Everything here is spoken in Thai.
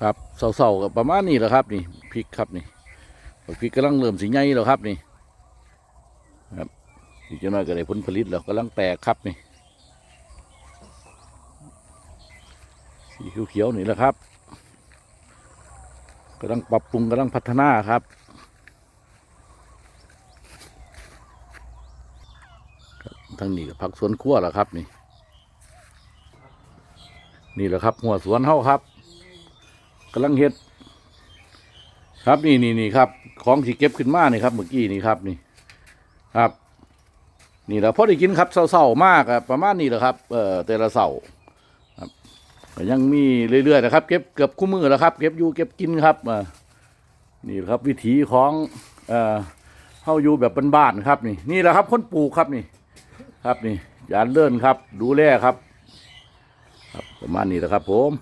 ครับเศร้าๆกับประมาณนี้แหละครับนี่พริกครับนี่พริกกำลังเริ่มสีใหญ่แล้วครับนี่ครับอีกจะน้อยก็ได้ผลผลิตแล้วกำลังแตกครับนี่สีเขียวๆนี่แหละครับกำลังปรับปรุงกำลังพัฒนาครับทางนี้ก็ผักสวนครัวแล้วครับนี่ นี่แหละครับหัวสวนเฮาครับ กำลังเฮ็ด ครับนี่นี่นี่ครับ ของที่เก็บขึ้นมานี่ครับเมื่อกี้นี่ครับนี่ ครับ นี่แหละพอได้กินครับเศร้าๆมากอะประมาณนี้แหละครับเอ่อแต่ละเศร้าครับยังมีเรื่อยๆนะครับ เก็บเกือบคู่มือแล้วครับ เก็บอยู่เก็บกินครับอ่านี่แหละครับวิถีของเอ่อเฮาอยู่แบบบ้านๆครับนี่ นี่แหละครับคนปลูกครับนี่ ครับนี่ยานเลื่อนครับ ดูแลครับ ครับประมาณนี้แหละครับ ผม